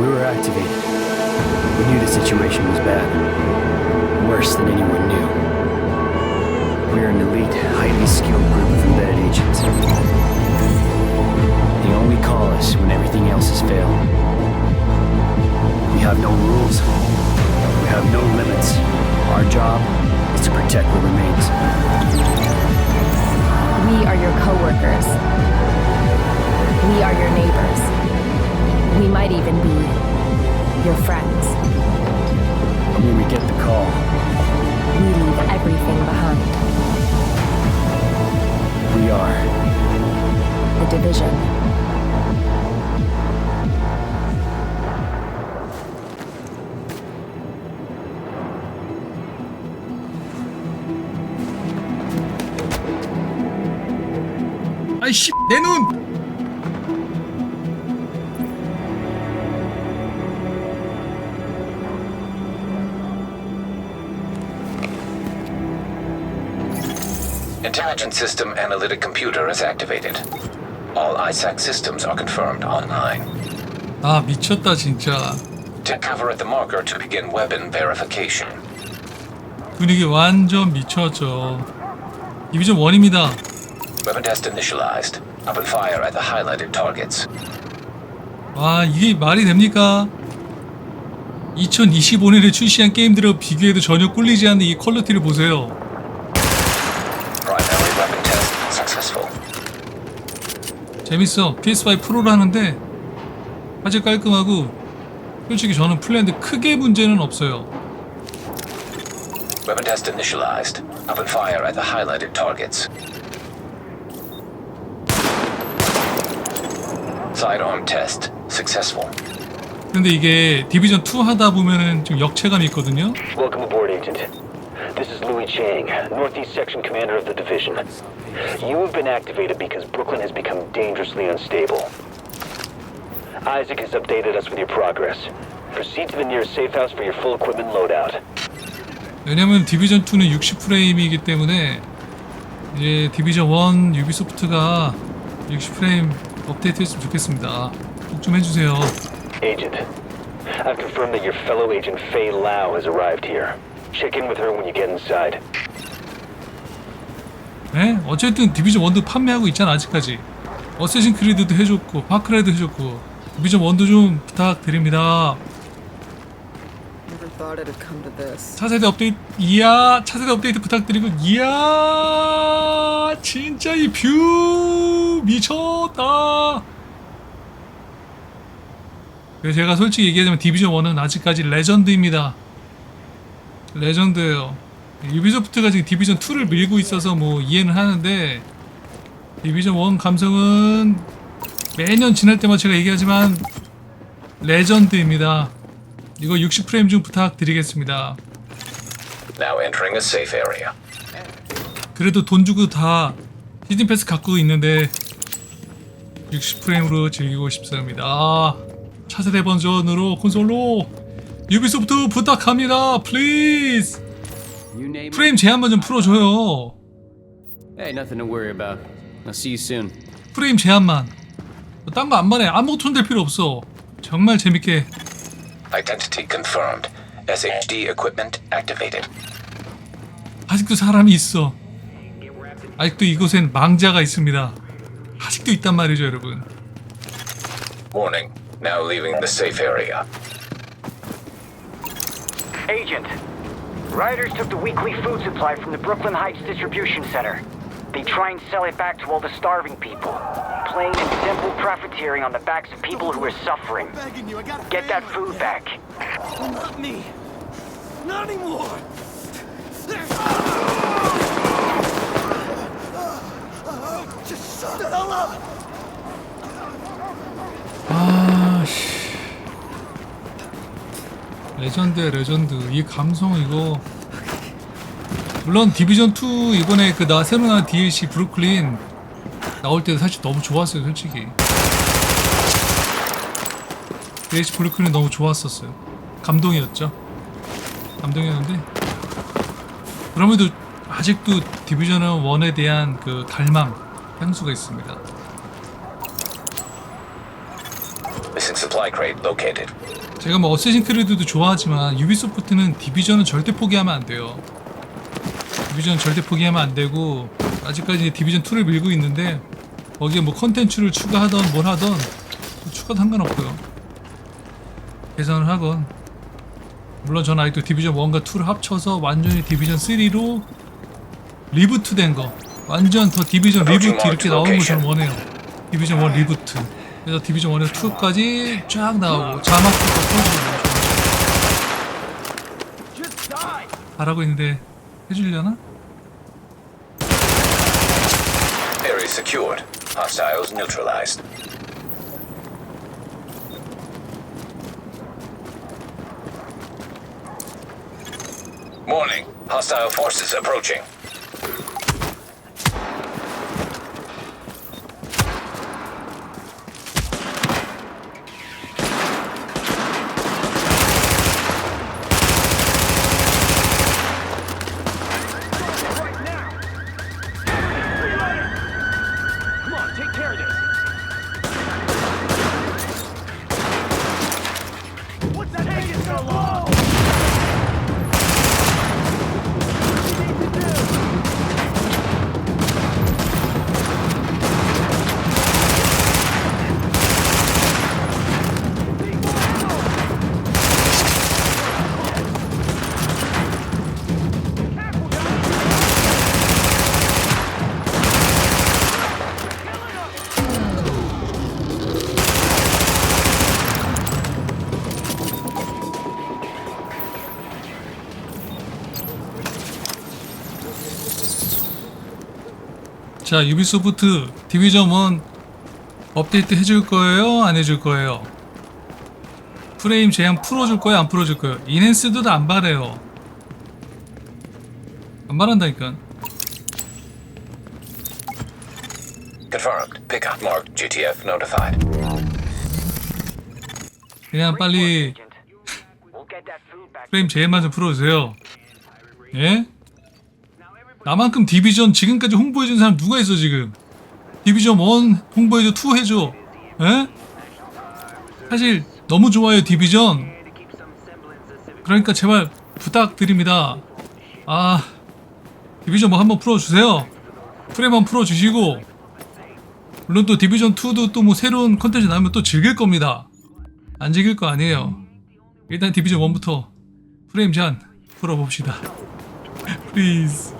We were activated. We knew the situation was bad. Worse than anyone knew. We're an elite, highly are your neighbors. We might even be your friends. And when we get the call, We leave everything behind. we are The division. 아이씨 내 눈. Intelligent System Analytic Computer is activated. All ISAC systems are confirmed online. 아 미쳤다 진짜. Take cover at the marker to begin weapon verification. 분위기 완전 미쳤죠. 디비전 1입니다. Weapon test initialized. Open fire at the highlighted targets. 와 이게 말이 됩니까? 2025년에 출시한 게임들과 비교해도 전혀 꿀리지 않는 이 퀄리티를 보세요. Primary weapon test successful. 재밌어. PS5 프로를 하는데 아주 깔끔하고 솔직히 저는 플랜드 크게 문제는 없어요. Weapon test initialized. Open fire at the highlighted targets. Sidearm test successful. 근데 이게 디비전 2 하다 보면은 좀 역체감이 있거든요. Welcome aboard, Agent. This is Louis Chang, Northeast Section Commander of the Division. You have been activated because Brooklyn has become dangerously unstable. Isaac has updated us with your progress. Proceed to the nearest safe house for your full equipment loadout. 왜냐면 디비전 2는 60프레임이기 때문에 이제 디비전 1 유비소프트가 60프레임 업데이트했으면 좋겠습니다. 꼭 좀 해주세요. Agent, I've confirmed that your fellow agent Faye Lau has arrived here. Check in with her when you get inside. 네? 어쨌든 디비전 1도 판매하고 있잖아 아직까지. 어쌔신 크리드도 해줬고 파크라이도 해줬고 디비전 1도 좀 부탁드립니다. Never thought it'd come to this. 차세대 업데이트 이야 차세대 업데이트 부탁드리고 이야 진짜 이 뷰 미쳤다 그래서 제가 솔직히 얘기하자면 디비전 1은 아직까지 레전드입니다 레전드예요 유비소프트가 지금 디비전 2를 밀고 있어서 뭐 이해는 하는데 디비전 1 감성은 매년 지날 때마다 제가 얘기하지만 레전드입니다 이거 60프레임 좀 부탁드리겠습니다 Now entering a safe area. 그래도 돈 주고 다 시즌 패스 갖고 있는데 60프레임으로 즐기고 싶습니다. 아, 차세대 버전으로 콘솔로 유비소프트 부탁합니다. 플리즈. 프레임 제한만 좀 풀어줘요. Hey, nothing to worry about. I'll see you soon. 프레임 제한만. 딴 거 안 말해. 아무것도 손댈 필요 없어. 정말 재밌게. Identity confirmed. SHD equipment activated. 아직도 사람이 있어. 아직도 이곳엔 망자가 있습니다. 아직도 있단 말이죠, 여러분. Warning. Now leaving the safe area. Agent, rioters took the weekly food supply from the Brooklyn Heights Distribution Center. They try and sell it back to all the starving people, plain and simple profiteering on the backs of people who are suffering. Get that food back. Not me. Not anymore. 레전드 레전드. 이 감성 이거. 물론 디비전 2 이번에 그 나 새로 나온 DLC 브루클린 나올 때도 사실 너무 좋았어요 솔직히. DLC 브루클린 너무 좋았었어요. 감동이었죠? 감동이었는데. 그럼에도 아직도 디비전 1에 대한 그 갈망, 향수가 있습니다. Missing supply crate located. 제가 뭐 어쌔신 크리드도 좋아하지만 유비소프트는 디비전은 절대 포기하면 안 돼요. 디비전 절대 포기하면 안 되고 아직까지 디비전 2를 밀고 있는데 거기에 뭐 컨텐츠를 추가하던 뭘 하던 추가도 상관없고요. 개선을 하건 물론 저는 아직도 디비전 1과 2를 합쳐서 완전히 디비전 3로 리부트 된 거 완전 더 디비전 리부트 이렇게 나오는 걸 저는 원해요. 디비전 1 리부트. 그래서 디비전 1에서 2까지 쫙 나오고 자막도 더 퍼지고 잘하고 있는데 해주려나? Area secured. Hostiles neutralized. Warning. Hostile forces approaching. Come on, take care of this. 자 유비소프트 디비전 1 업데이트 해줄 거예요? 안 해줄 거예요? 프레임 제한 풀어줄 거예요? 안 풀어줄 거예요? 인핸스드도 안 바래요 안 바란다니까 Confirmed. Pickup marked. GTF notified. 그냥 빨리. 프레임 제한만 좀 풀어주세요 예? 나만큼 디비전 지금까지 홍보해준 사람 누가 있어 지금? 디비전 1 홍보해줘 2 해줘. 예? 사실 너무 좋아요 디비전. 그러니까 제발 부탁드립니다. 아 디비전 뭐 한번 풀어주세요. 프레임 한번 풀어주시고. 물론 또 디비전 2도 또 뭐 새로운 컨텐츠 나오면 또 즐길 겁니다. 안 즐길 거 아니에요. 일단 디비전 1부터 프레임 제한 풀어봅시다. 플리즈